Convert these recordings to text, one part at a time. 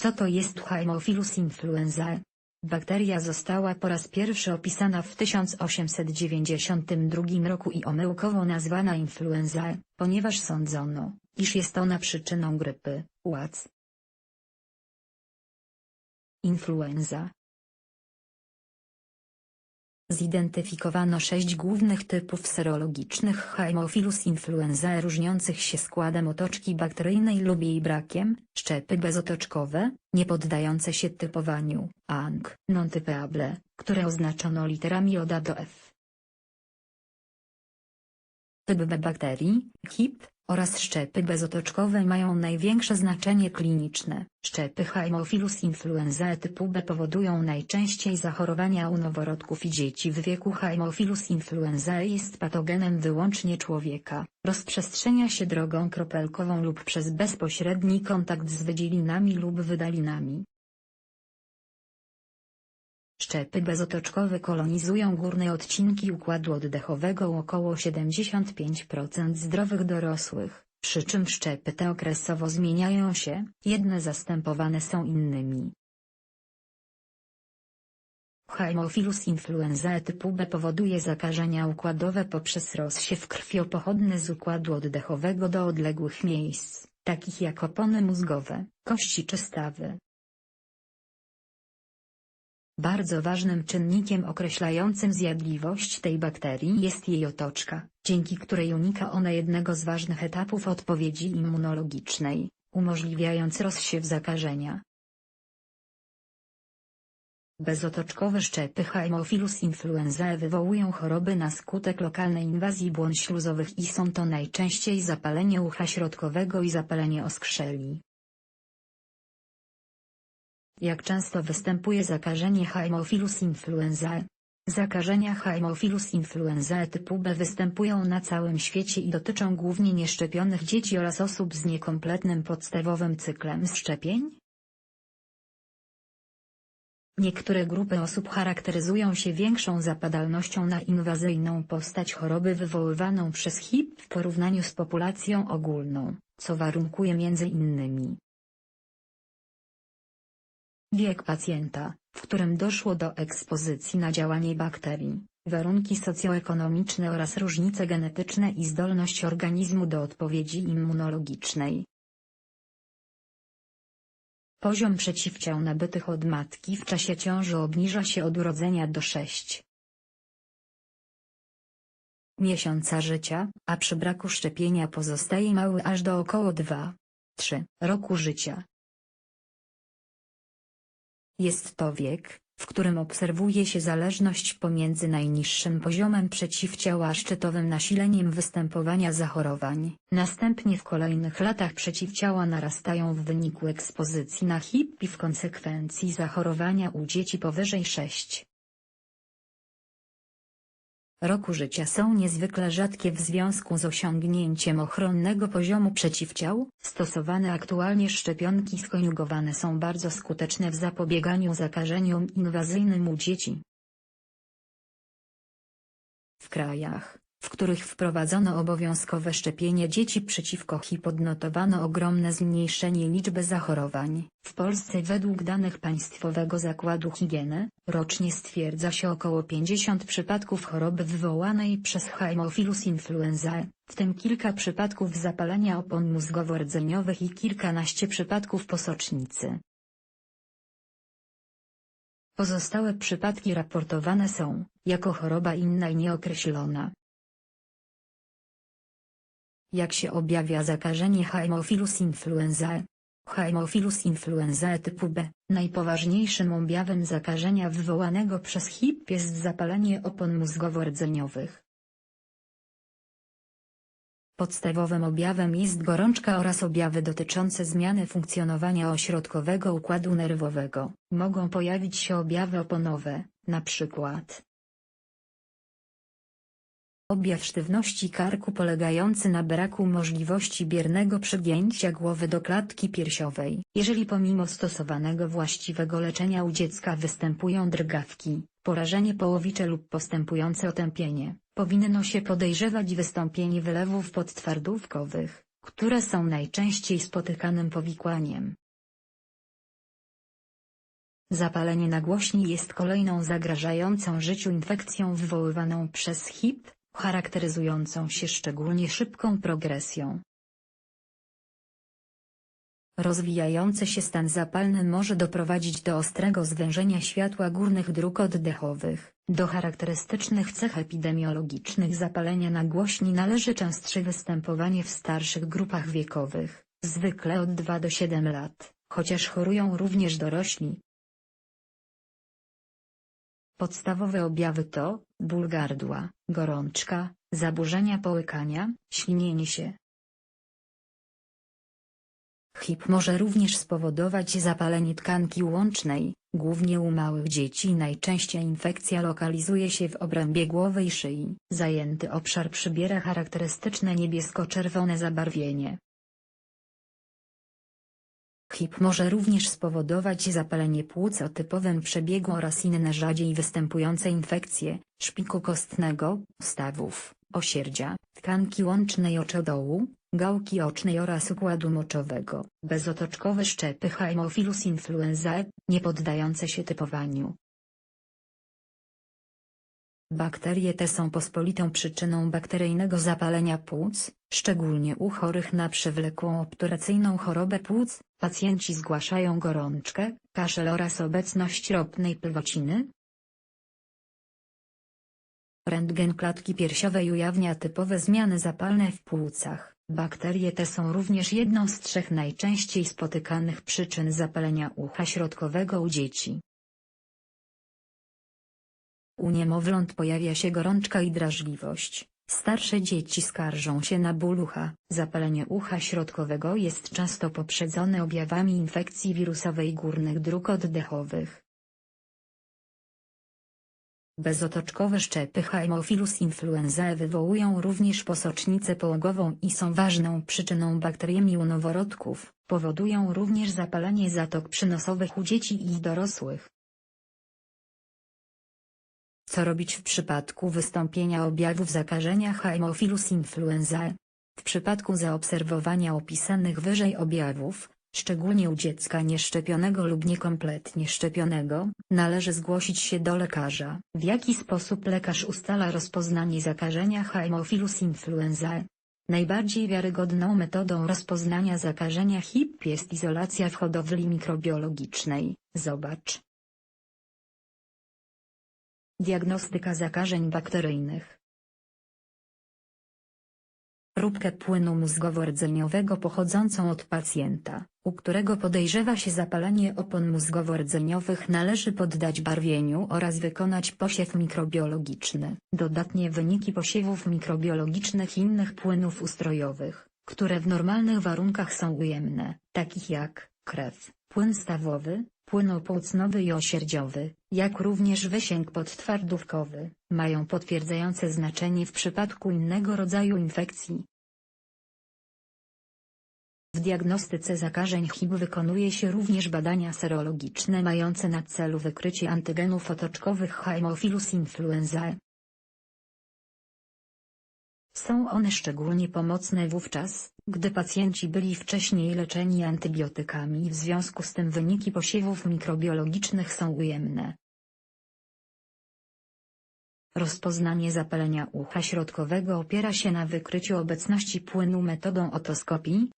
Co to jest Haemophilus influenzae? Bakteria została po raz pierwszy opisana w 1892 roku i omyłkowo nazwana influenzae, ponieważ sądzono, iż jest ona przyczyną grypy, łac. Influenza Zidentyfikowano sześć głównych typów serologicznych Haemophilus influenzae różniących się składem otoczki bakteryjnej lub jej brakiem, szczepy bezotoczkowe, nie poddające się typowaniu, ANG, non-typeable, które oznaczono literami od A do F. Typ B bakterii, HIP, oraz szczepy bezotoczkowe mają największe znaczenie kliniczne. Szczepy Haemophilus influenzae typu B powodują najczęściej zachorowania u noworodków i dzieci w wieku Haemophilus influenzae jest patogenem wyłącznie człowieka. Rozprzestrzenia się drogą kropelkową lub przez bezpośredni kontakt z wydzielinami lub wydalinami. Szczepy bezotoczkowe kolonizują górne odcinki układu oddechowego u około 75% zdrowych dorosłych, przy czym szczepy te okresowo zmieniają się, jedne zastępowane są innymi. Haemophilus influenzae typu B powoduje zakażenia układowe poprzez rozsiew krwiopochodny z układu oddechowego do odległych miejsc, takich jak opony mózgowe, kości czy stawy. Bardzo ważnym czynnikiem określającym zjadliwość tej bakterii jest jej otoczka, dzięki której unika ona jednego z ważnych etapów odpowiedzi immunologicznej, umożliwiając rozsiew zakażenia. Bezotoczkowe szczepy Haemophilus influenzae wywołują choroby na skutek lokalnej inwazji błon śluzowych i są to najczęściej zapalenie ucha środkowego i zapalenie oskrzeli. Jak często występuje zakażenie Haemophilus influenzae? Zakażenia Haemophilus influenzae typu B występują na całym świecie i dotyczą głównie nieszczepionych dzieci oraz osób z niekompletnym podstawowym cyklem szczepień. Niektóre grupy osób charakteryzują się większą zapadalnością na inwazyjną postać choroby wywoływaną przez HIV w porównaniu z populacją ogólną, co warunkuje między innymi Wiek pacjenta, w którym doszło do ekspozycji na działanie bakterii, warunki socjoekonomiczne oraz różnice genetyczne i zdolność organizmu do odpowiedzi immunologicznej. Poziom przeciwciał nabytych od matki w czasie ciąży obniża się od urodzenia do 6 miesiąca życia, a przy braku szczepienia pozostaje mały aż do około 2-3 roku życia. Jest to wiek, w którym obserwuje się zależność pomiędzy najniższym poziomem przeciwciał a szczytowym nasileniem występowania zachorowań. Następnie w kolejnych latach przeciwciała narastają w wyniku ekspozycji na HIV i w konsekwencji zachorowania u dzieci powyżej 6 roku życia są niezwykle rzadkie w związku z osiągnięciem ochronnego poziomu przeciwciał. Stosowane aktualnie szczepionki skoniugowane są bardzo skuteczne w zapobieganiu zakażeniom inwazyjnym u dzieci. W krajach, w których wprowadzono obowiązkowe szczepienie dzieci przeciwko HIV odnotowano ogromne zmniejszenie liczby zachorowań. W Polsce według danych Państwowego Zakładu Higieny, rocznie stwierdza się około 50 przypadków choroby wywołanej przez Haemophilus influenzae, w tym kilka przypadków zapalenia opon mózgowo-rdzeniowych i kilkanaście przypadków posocznicy. Pozostałe przypadki raportowane są, jako choroba inna i nieokreślona. Jak się objawia zakażenie Haemophilus influenzae? Haemophilus influenzae typu B. Najpoważniejszym objawem zakażenia wywołanego przez HIV jest zapalenie opon mózgowo-rdzeniowych. Podstawowym objawem jest gorączka oraz objawy dotyczące zmiany funkcjonowania ośrodkowego układu nerwowego. Mogą pojawić się objawy oponowe, np. Objaw sztywności karku polegający na braku możliwości biernego przygięcia głowy do klatki piersiowej. Jeżeli pomimo stosowanego właściwego leczenia u dziecka występują drgawki, porażenie połowicze lub postępujące otępienie, powinno się podejrzewać wystąpienie wylewów podtwardówkowych, które są najczęściej spotykanym powikłaniem. Zapalenie nagłośni jest kolejną zagrażającą życiu infekcją wywoływaną przez HIV, charakteryzującą się szczególnie szybką progresją. Rozwijający się stan zapalny może doprowadzić do ostrego zwężenia światła górnych dróg oddechowych. Do charakterystycznych cech epidemiologicznych zapalenia nagłośni należy częstsze występowanie w starszych grupach wiekowych, zwykle od 2 do 7 lat, chociaż chorują również dorośli. Podstawowe objawy to ból gardła, gorączka, zaburzenia połykania, ślinienie się, HIV może również spowodować zapalenie tkanki łącznej, głównie u małych dzieci najczęściej infekcja lokalizuje się w obrębie głowy i szyi. Zajęty obszar przybiera charakterystyczne niebiesko-czerwone zabarwienie. HIV może również spowodować zapalenie płuc o typowym przebiegu oraz inne rzadziej występujące infekcje, szpiku kostnego, stawów, osierdzia, tkanki łącznej oczodołu, gałki ocznej oraz układu moczowego. Bezotoczkowe szczepy Haemophilus influenzae, nie poddające się typowaniu. Bakterie te są pospolitą przyczyną bakteryjnego zapalenia płuc, szczególnie u chorych na przewlekłą obturacyjną chorobę płuc, pacjenci zgłaszają gorączkę, kaszel oraz obecność ropnej pywociny, Rentgen klatki piersiowej ujawnia typowe zmiany zapalne w płucach. Bakterie te są również jedną z trzech najczęściej spotykanych przyczyn zapalenia ucha środkowego u dzieci. U niemowląt pojawia się gorączka i drażliwość. Starsze dzieci skarżą się na ból ucha. Zapalenie ucha środkowego jest często poprzedzone objawami infekcji wirusowej górnych dróg oddechowych. Bezotoczkowe szczepy Haemophilus influenzae wywołują również posocznicę połogową i są ważną przyczyną bakteriemi u noworodków, powodują również zapalenie zatok przynosowych u dzieci i dorosłych. Co robić w przypadku wystąpienia objawów zakażenia Haemophilus influenzae? W przypadku zaobserwowania opisanych wyżej objawów, szczególnie u dziecka nieszczepionego lub niekompletnie szczepionego, należy zgłosić się do lekarza. W jaki sposób lekarz ustala rozpoznanie zakażenia Haemophilus influenzae? Najbardziej wiarygodną metodą rozpoznania zakażenia HIV jest izolacja w hodowli mikrobiologicznej. Zobacz. Diagnostyka zakażeń bakteryjnych próbkę płynu mózgowo-rdzeniowego pochodzącą od pacjenta, u którego podejrzewa się zapalenie opon mózgowo-rdzeniowych należy poddać barwieniu oraz wykonać posiew mikrobiologiczny. Dodatnie wyniki posiewów mikrobiologicznych innych płynów ustrojowych, które w normalnych warunkach są ujemne, takich jak krew, płyn stawowy, płyn opłucnowy i osierdziowy, jak również wysięg podtwardówkowy, mają potwierdzające znaczenie w przypadku innego rodzaju infekcji. W diagnostyce zakażeń HIV wykonuje się również badania serologiczne mające na celu wykrycie antygenów otoczkowych Haemophilus influenzae. Są one szczególnie pomocne wówczas, gdy pacjenci byli wcześniej leczeni antybiotykami w związku z tym wyniki posiewów mikrobiologicznych są ujemne. Rozpoznanie zapalenia ucha środkowego opiera się na wykryciu obecności płynu metodą otoskopii.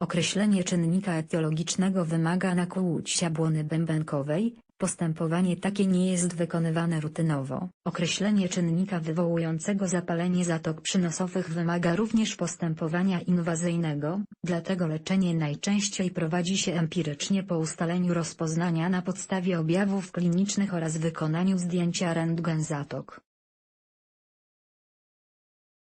Określenie czynnika etiologicznego wymaga nakłucia błony bębenkowej, Postępowanie takie nie jest wykonywane rutynowo. Określenie czynnika wywołującego zapalenie zatok przynosowych wymaga również postępowania inwazyjnego, dlatego leczenie najczęściej prowadzi się empirycznie po ustaleniu rozpoznania na podstawie objawów klinicznych oraz wykonaniu zdjęcia rentgen zatok.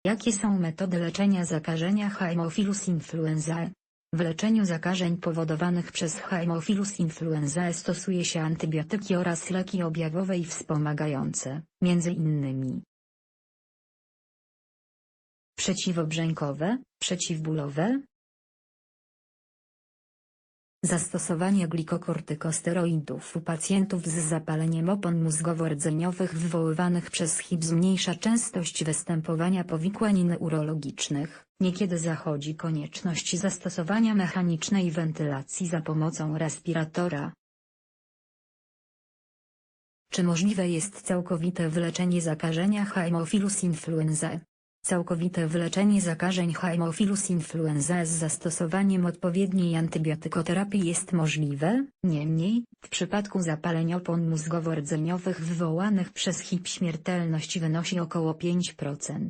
Jakie są metody leczenia zakażenia Haemophilus influenzae? W leczeniu zakażeń powodowanych przez Haemophilus influenzae stosuje się antybiotyki oraz leki objawowe i wspomagające, między innymi przeciwobrzękowe, przeciwbólowe, Zastosowanie glikokortykosteroidów u pacjentów z zapaleniem opon mózgowo-rdzeniowych wywoływanych przez HIV zmniejsza częstość występowania powikłań neurologicznych. Niekiedy zachodzi konieczność zastosowania mechanicznej wentylacji za pomocą respiratora. Czy możliwe jest całkowite wyleczenie zakażenia Haemophilus influenzae? Całkowite wyleczenie zakażeń Haemophilus influenzae z zastosowaniem odpowiedniej antybiotykoterapii jest możliwe, niemniej, w przypadku zapaleń opon mózgowo-rdzeniowych wywołanych przez HIV śmiertelność wynosi około 5%.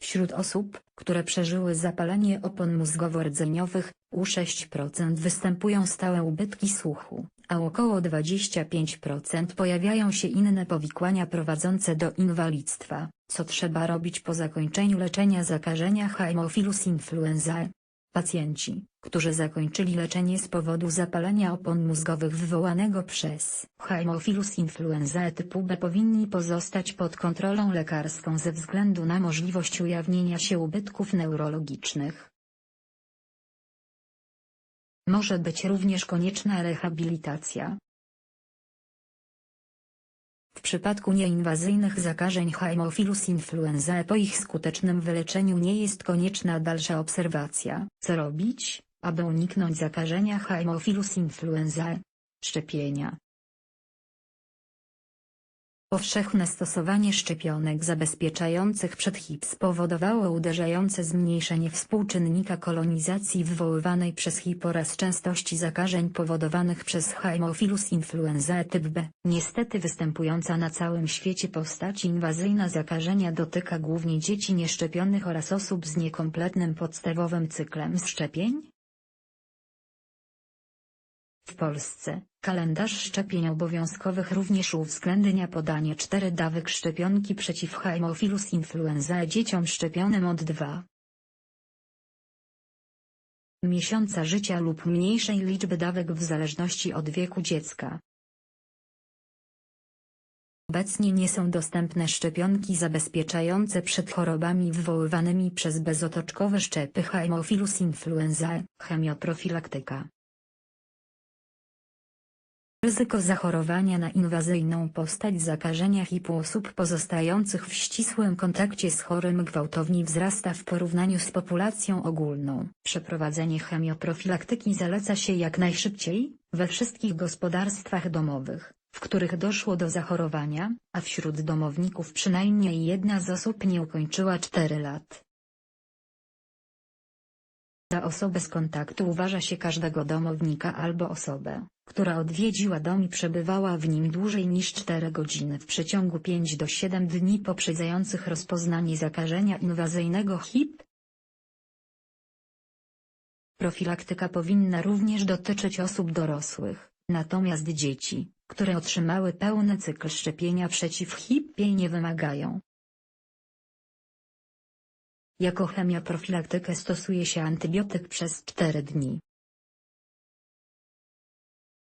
Wśród osób, które przeżyły zapalenie opon mózgowo-rdzeniowych, u 6% występują stałe ubytki słuchu, a około 25% pojawiają się inne powikłania prowadzące do inwalidztwa, co trzeba robić po zakończeniu leczenia zakażenia Haemophilus influenzae. Pacjenci, którzy zakończyli leczenie z powodu zapalenia opon mózgowych wywołanego przez Haemophilus influenzae typu B powinni pozostać pod kontrolą lekarską ze względu na możliwość ujawnienia się ubytków neurologicznych. Może być również konieczna rehabilitacja. W przypadku nieinwazyjnych zakażeń Haemophilus influenzae po ich skutecznym wyleczeniu nie jest konieczna dalsza obserwacja. Co robić, aby uniknąć zakażenia Haemophilus influenzae? Szczepienia. Powszechne stosowanie szczepionek zabezpieczających przed HIV spowodowało uderzające zmniejszenie współczynnika kolonizacji wywoływanej przez HIV oraz częstości zakażeń powodowanych przez Haemophilus influenzae typ B. Niestety występująca na całym świecie postać inwazyjna zakażenia dotyka głównie dzieci nieszczepionych oraz osób z niekompletnym podstawowym cyklem szczepień, w Polsce, kalendarz szczepień obowiązkowych również uwzględnia podanie cztery dawek szczepionki przeciw Haemophilus influenzae dzieciom szczepionym od 2 miesiąca życia lub mniejszej liczby dawek w zależności od wieku dziecka. Obecnie nie są dostępne szczepionki zabezpieczające przed chorobami wywoływanymi przez bezotoczkowe szczepy Haemophilus influenzae, chemioprofilaktyka. Ryzyko zachorowania na inwazyjną postać zakażenia HIV osób pozostających w ścisłym kontakcie z chorym gwałtownie wzrasta w porównaniu z populacją ogólną. Przeprowadzenie chemioprofilaktyki zaleca się jak najszybciej, we wszystkich gospodarstwach domowych, w których doszło do zachorowania, a wśród domowników przynajmniej jedna z osób nie ukończyła 4 lat. Za osobę z kontaktu uważa się każdego domownika albo osobę, która odwiedziła dom i przebywała w nim dłużej niż 4 godziny w przeciągu 5 do 7 dni poprzedzających rozpoznanie zakażenia inwazyjnego HIV. Profilaktyka powinna również dotyczyć osób dorosłych, natomiast dzieci, które otrzymały pełny cykl szczepienia przeciw HIV nie wymagają. Jako chemioprofilaktykę stosuje się antybiotyk przez 4 dni.